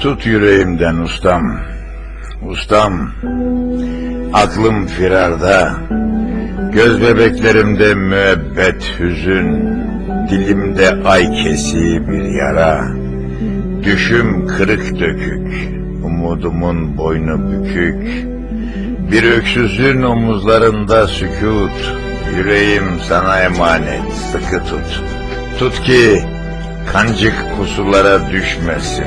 Tut yüreğimden ustam, ustam. Aklım firarda, göz bebeklerimde müebbet hüzün, dilimde ay kesi bir yara. Düşüm kırık dökük, umudumun boynu bükük. Bir öksüzün omuzlarında sükut, yüreğim sana emanet, sıkı tut. Tut ki kancık pusulara düşmesin,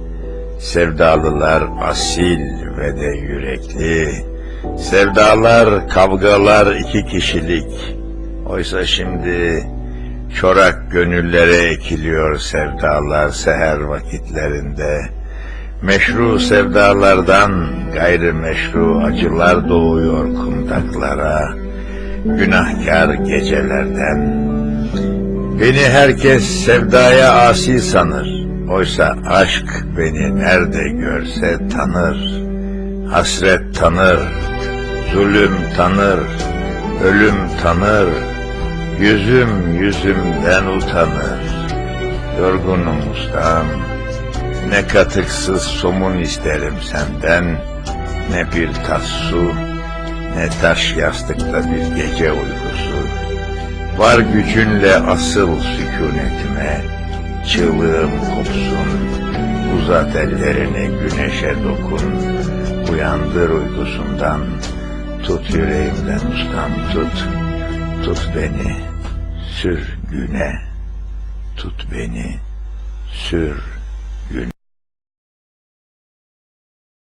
Sevdalılar asil ve de yürekli. Sevdalar, kavgalar iki kişilik. Oysa şimdi çorak gönüllere ekiliyor sevdalar seher vakitlerinde. Meşru sevdalardan gayrimeşru acılar doğuyor kundaklara. Günahkar gecelerden. Beni herkes sevdaya asi sanır. Oysa aşk beni nerede görse tanır. Hasret tanır, zulüm tanır, ölüm tanır. Yüzüm yüzümden utanır. Yorgunum ustam. Ne katıksız somun isterim senden, ne bir tas su, ne taş yastıkta bir gece uykusu. Var gücünle asıl sükunetime, çığlığım kopsun, uzat ellerini güneşe dokun, uyandır uykusundan, tut yüreğimden ustam tut, tut beni, sür güne, tut beni, sür